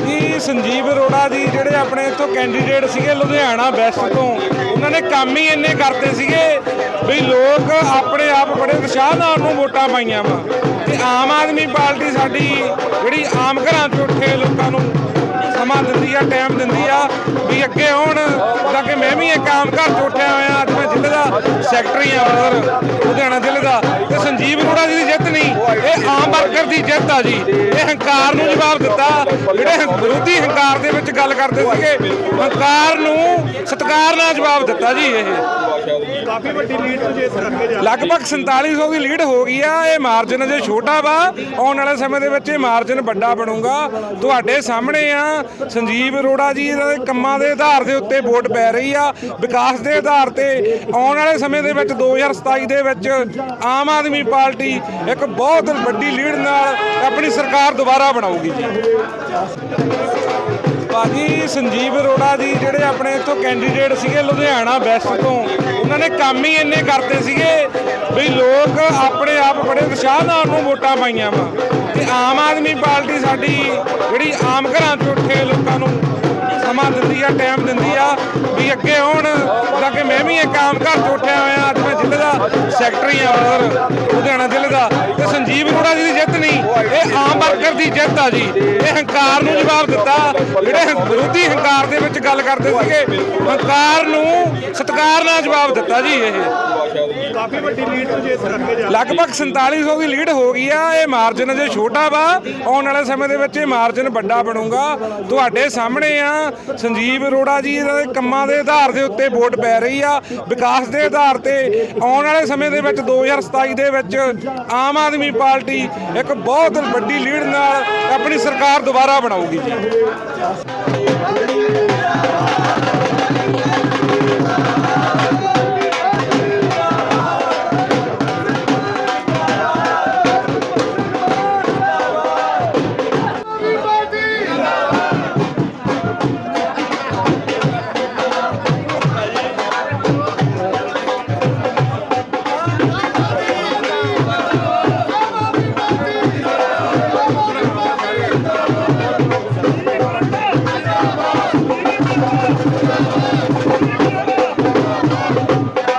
ਜੀ ਸੰਜੀਵ ਅਰੋੜਾ ਜੀ ਜਿਹੜੇ ਆਪਣੇ ਇੱਥੋਂ ਕੈਂਡੀਡੇਟ ਸੀਗੇ ਲੁਧਿਆਣਾ ਵੈਸਟ ਤੋਂ, ਉਹਨਾਂ ਨੇ ਕੰਮ ਹੀ ਇੰਨੇ ਕਰਤੇ ਸੀਗੇ ਵੀ ਲੋਕ ਆਪਣੇ ਆਪ ਬੜੇ ਉਤਸ਼ਾਹ ਨਾਲ ਨੂੰ ਵੋਟਾਂ ਪਾਈਆਂ ਵਾ। ਤੇ ਆਮ ਆਦਮੀ ਪਾਰਟੀ ਸਾਡੀ ਜਿਹੜੀ ਆਮ ਘਰਾਂ 'ਚ ਉੱਠੇ ਲੋਕਾਂ ਨੂੰ ਸਮਾਂ ਦਿੰਦੀ ਆ ਟਾਈਮ ਦਿੰਦੀ ਆ, ਵੀ ਅੱਗੇ ਆਉਣ ਤਾਂ ਕਿ ਮੈਂ ਵੀ ਇੱਕ ਆਮ ਘਰ 'ਚ ਉੱਠਿਆ ਹੋਇਆ, ਅੱਜ ਮੈਂ ਜ਼ਿਲ੍ਹੇ ਦਾ ਸੈਕਟਰੀ ਆ ਬ੍ਰਦਰ ਲੁਧਿਆਣਾ ਜ਼ਿਲ੍ਹੇ ਦਾ। ਤੇ ਸੰਜੀਵ ਅਰੋੜਾ ਜੀ ਦੀ ਜਿੱਤ ਨਹੀਂ, ਇਹ ਆਮ ਵਰਕਰ ਦੀ ਜਿੱਤ ਆ ਜੀ। ਇਹ ਹੰਕਾਰ ਨੂੰ ਜਵਾਬ ਦਿੱਤਾ ਜਿਹੜੇ ਵਿਰੋਧੀ ਹੰਕਾਰ ਦੇ ਵਿੱਚ ਗੱਲ ਕਰਦੇ ਸੀਗੇ, ਹੰਕਾਰ ਨੂੰ ਸਤਿਕਾਰ ਨਾਲ ਜਵਾਬ ਦਿੱਤਾ ਜੀ ਇਹ। ਕਾਫੀ ਵੱਡੀ ਲੀਡ ਤੋਂ ਜਿੱਤ ਰੱਖੇ ਜਾ ਲਗਭਗ 4700 ਦੀ ਲੀਡ ਹੋ ਗਈ ਆ, ਇਹ ਮਾਰਜਨ ਅਜੇ ਛੋਟਾ ਵਾ। ਆਉਣ ਵਾਲੇ ਸਮੇਂ ਦੇ ਵਿੱਚ ਇਹ ਮਾਰਜਨ ਵੱਡਾ ਬਣੂਗਾ। ਤੁਹਾਡੇ ਸਾਹਮਣੇ ਆ ਸੰਜੀਵ ਅਰੋੜਾ ਜੀ, ਇਹਨਾਂ ਦੇ ਕੰਮਾਂ ਦੇ ਆਧਾਰ ਦੇ ਉੱਤੇ ਵੋਟ ਪੈ ਰਹੀ ਆ। ਵਿਕਾਸ ਦੇ ਆਧਾਰ ਤੇ ਆਉਣ ਵਾਲੇ ਸਮੇਂ ਦੇ ਵਿੱਚ 2027 ਦੇ ਵਿੱਚ ਆਮ ਆਦਮੀ ਪਾਰਟੀ ਇੱਕ ਬਹੁਤ ਵੱਡੀ ਲੀਡ ਨਾਲ ਆਪਣੀ ਸਰਕਾਰ ਦੁਬਾਰਾ ਬਣਾਊਗੀ ਜੀ। ਭਾਜੀ ਸੰਜੀਵ ਅਰੋੜਾ ਜੀ ਜਿਹੜੇ ਆਪਣੇ ਇੱਥੋਂ ਕੈਂਡੀਡੇਟ ਸੀਗੇ ਲੁਧਿਆਣਾ ਵੈਸਟ ਤੋਂ, ਉਹਨਾਂ ਨੇ ਕੰਮ ਹੀ ਇੰਨੇ ਕਰਤੇ ਸੀਗੇ ਵੀ ਲੋਕ ਆਪਣੇ ਆਪ ਬੜੇ ਉਤਸ਼ਾਹ ਨਾਲ ਨੂੰ ਵੋਟਾਂ ਪਾਈਆਂ ਵਾ। ਤੇ ਆਮ ਆਦਮੀ ਪਾਰਟੀ ਸਾਡੀ ਜਿਹੜੀ ਆਮ ਘਰਾਂ 'ਚ ਉੱਠੇ ਲੋਕਾਂ ਨੂੰ ਸਮਾਂ ਦਿੰਦੀ ਆ ਟਾਈਮ ਦਿੰਦੀ ਆ, ਵੀ ਅੱਗੇ ਆਉਣ ਤਾਂ ਕਿ ਮੈਂ ਵੀ ਇੱਕ ਆਮ ਘਰ 'ਚ ਉੱਠਿਆ ਹੋਇਆ, ਅੱਜ ਮੈਂ ਜ਼ਿਲ੍ਹੇ ਦਾ ਸੈਕਟਰੀ ਆ ਬ੍ਰਦਰ ਲੁਧਿਆਣਾ ਜ਼ਿਲ੍ਹੇ ਦਾ। ਤੇ ਸੰਜੀਵ ਅਰੋੜਾ ਜੀ ਦੀ ਜਿੱਤ ਵਰਕਰ ਦੀ ਜਿੱਤ ਆ ਜੀ। ਇਹ ਹੰਕਾਰ ਨੂੰ ਜਵਾਬ ਦਿੱਤਾ। ਜਿਹੜੇ ਵਿਰੋਧੀ ਹੰਕਾਰ ਦੇ ਵਿੱਚ ਗੱਲ ਕਰਦੇ ਸੀਗੇ ਹੰਕਾਰ ਨੂੰ ਸਤਿਕਾਰ ਨਾਲ ਜਵਾਬ ਦਿੱਤਾ ਜੀ ਇਹ। ਕਾਫੀ ਵੱਡੀ ਲੀਡ ਤੋਂ ਜਿੱਤ ਰੱਖੇ ਜਾ ਲਗਭਗ 4700 ਦੀ ਲੀਡ ਹੋ ਗਈ ਆ। ਇਹ ਮਾਰਜਨ ਅਜੇ ਛੋਟਾ ਵਾ। ਆਉਣ ਵਾਲੇ ਸਮੇਂ ਦੇ ਵਿੱਚ ਇਹ ਮਾਰਜਨ ਵੱਡਾ ਬਣੂਗਾ। ਤੁਹਾਡੇ ਸਾਹਮਣੇ ਆ ਸੰਜੀਵ ਅਰੋੜਾ ਜੀ ਦੇ ਕੰਮਾਂ ਦੇ ਆਧਾਰ ਦੇ ਉੱਤੇ ਵੋਟ ਪੈ ਰਹੀ ਆ। ਵਿਕਾਸ ਦੇ ਆਧਾਰ ਤੇ ਆਉਣ ਵਾਲੇ ਸਮੇਂ ਦੇ ਵਿੱਚ 2027 ਦੇ ਵਿੱਚ ਆਮ ਆਦਮੀ ਪਾਰਟੀ ਇੱਕ ਬਹੁਤ ਵੱਡੀ ਲੀਡ ਨਾਲ ਆਪਣੀ ਸਰਕਾਰ ਦੁਬਾਰਾ ਬਣਾਊਗੀ ਜੀ।